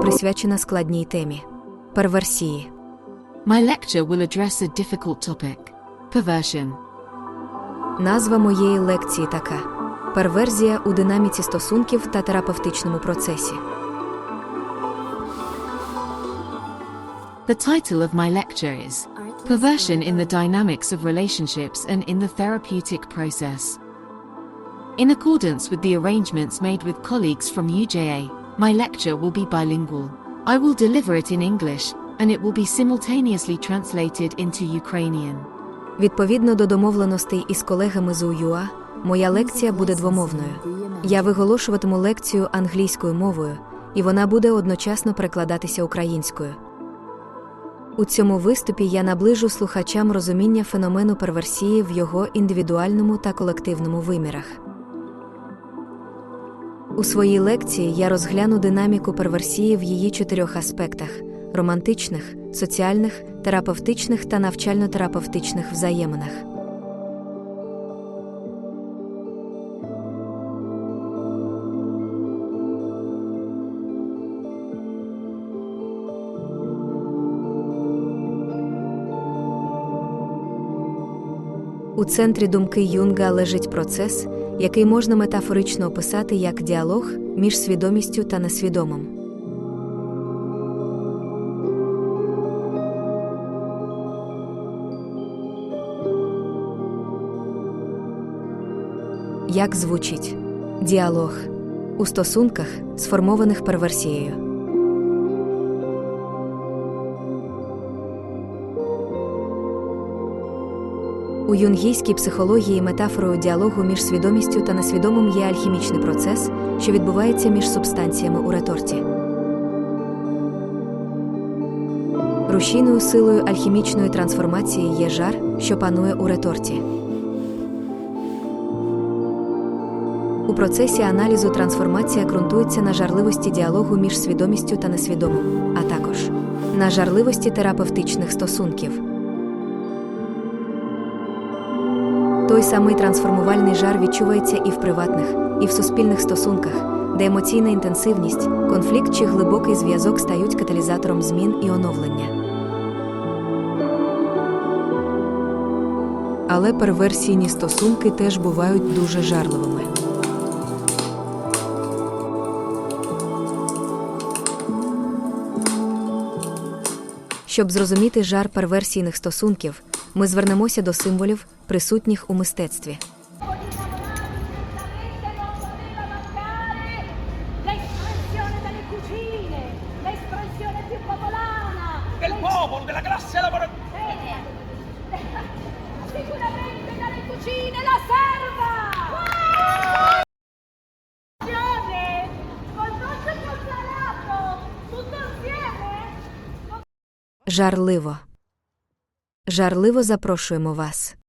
присвячена складній темі перверсії. My lecture will address a difficult topic perversion. Назва моєї лекції така: перверзія у динаміці стосунків та терапевтичному процесі. The title of my lecture is Perversion in the Dynamics of Relationships and in the Therapeutic Process. In accordance with the arrangements made with colleagues from UJA, my lecture will be bilingual. I will deliver it in English, and it will be simultaneously translated into Ukrainian. Відповідно до домовленостей із колегами з УЮА, моя лекція буде двомовною. Я виголошуватиму лекцію англійською мовою, і вона буде одночасно перекладатися українською. У цьому виступі я наближу слухачам розуміння феномену перверсії в його індивідуальному та колективному вимірах. У своїй лекції я розгляну динаміку перверсії в її чотирьох аспектах романтичних, соціальних, терапевтичних та навчально-терапевтичних взаєминах. У центрі думки Юнга лежить процес, який можна метафорично описати як діалог між свідомістю та несвідомим. Як звучить діалог у стосунках, сформованих перверсією. У юнгійській психології метафорою діалогу між свідомістю та несвідомим є альхімічний процес, що відбувається між субстанціями у реторті. Рушійною силою альхімічної трансформації є жар, що панує у реторті. У процесі аналізу трансформація ґрунтується на жарливості діалогу між свідомістю та несвідомим, а також на жарливості терапевтичних стосунків. Той самий трансформувальний жар відчувається і в приватних, і в суспільних стосунках, де емоційна інтенсивність, конфлікт чи глибокий зв'язок стають каталізатором змін і оновлення. Але перверсійні стосунки теж бувають дуже жарливими. Щоб зрозуміти жар перверсійних стосунків, ми звернемося до символів, присутніх у мистецтві. E? Жарливо. Жарливо запрошуємо вас.